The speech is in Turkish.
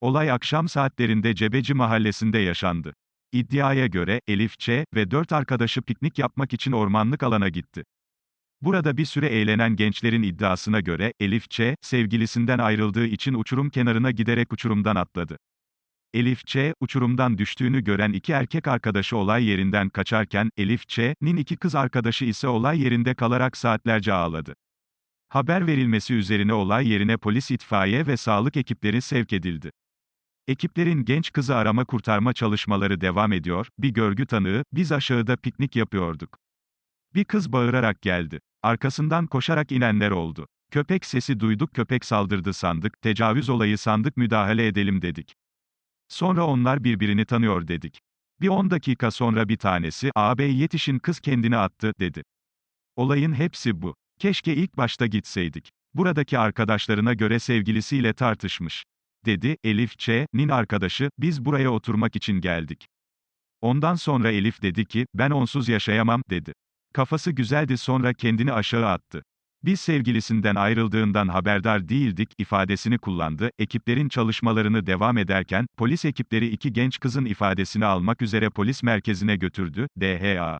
Olay akşam saatlerinde Cebeci mahallesinde yaşandı. İddiaya göre, Elif Ç. ve dört arkadaşı piknik yapmak için ormanlık alana gitti. Burada bir süre eğlenen gençlerin iddiasına göre, Elif Ç. sevgilisinden ayrıldığı için uçurum kenarına giderek uçurumdan atladı. Elif Ç. uçurumdan düştüğünü gören iki erkek arkadaşı olay yerinden kaçarken, Elif Ç.'nin iki kız arkadaşı ise olay yerinde kalarak saatlerce ağladı. Haber verilmesi üzerine olay yerine polis itfaiye ve sağlık ekipleri sevk edildi. Ekiplerin genç kızı arama kurtarma çalışmaları devam ediyor, bir görgü tanığı, biz aşağıda piknik yapıyorduk. Bir kız bağırarak geldi. Arkasından koşarak inenler oldu. Köpek sesi duyduk köpek saldırdı sandık, tecavüz olayı sandık müdahale edelim dedik. Sonra onlar birbirini tanıyor dedik. Bir 10 dakika sonra bir tanesi, ağabey yetişin kız kendini attı, dedi. Olayın hepsi bu. Keşke ilk başta gitseydik. Buradaki arkadaşlarına göre sevgilisiyle tartışmış. Dedi, Elif Ç.'nin arkadaşı, biz buraya oturmak için geldik. Ondan sonra Elif dedi ki, ben onsuz yaşayamam, dedi. Kafası güzeldi sonra kendini aşağı attı. Biz sevgilisinden ayrıldığından haberdar değildik ifadesini kullandı. Ekiplerin çalışmalarını devam ederken, polis ekipleri iki genç kızın ifadesini almak üzere polis merkezine götürdü. DHA